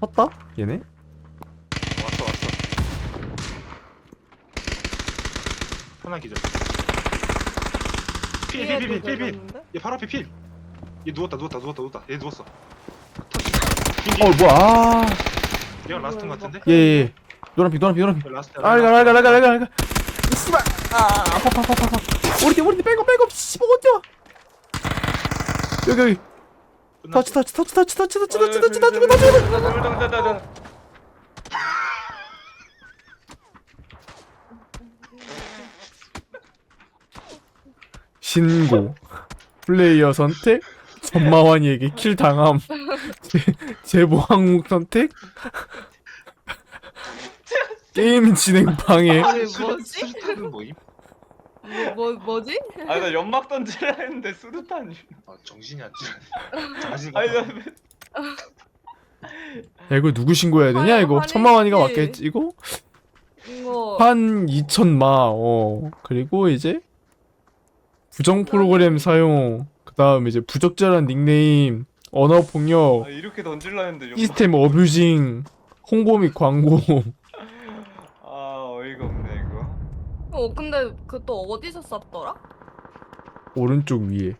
컸다? 얘네? 왔어 왔어. 하나 기절. 필필필필필 얘 바로 앞에 필얘 누웠다 누웠다 누웠다 누웠다. 얘 누웠어. 어 뭐야? 아 얘가 라스트인 것 같은데? 예예 노란빛 노란빛 노란빛 얘 라스트 알가 알가 알가 알가 알가 씨발! 아 아파 아파 아파 아파. 우리 팀 우리 팀 빼고 빼고 씨발 어디야 여기 여기 터치 터치 터치 터치 터치 터치 터치 터치 나 죽어 나 죽어 신고. 플레이어 선택? 전마환이에게 킬 당함. 제, 제보 항목 선택? 게임 진행 방해. 아니 뭐지? 수류탄은 뭐임? 뭐, 뭐 뭐지? 아니 나 연막 던지라 했는데 수류탄이 아 정신이 안 차려. 정신 아니 나 야 이거 누구 신고해야 되냐 이거? 아니, 천마환이가 아니지. 맞겠지 이거? 이거. 한 2천마 어. 그리고 이제 부정 프로그램 사용 그 다음 이제 부적절한 닉네임 언어 폭력 아, 이렇게 던질라 했는데 연막. 시스템 어뷰징 홍보 및 광고 아 어이가 없네 이거 어 근데 그 또 어디서 쐈더라? 오른쪽 위에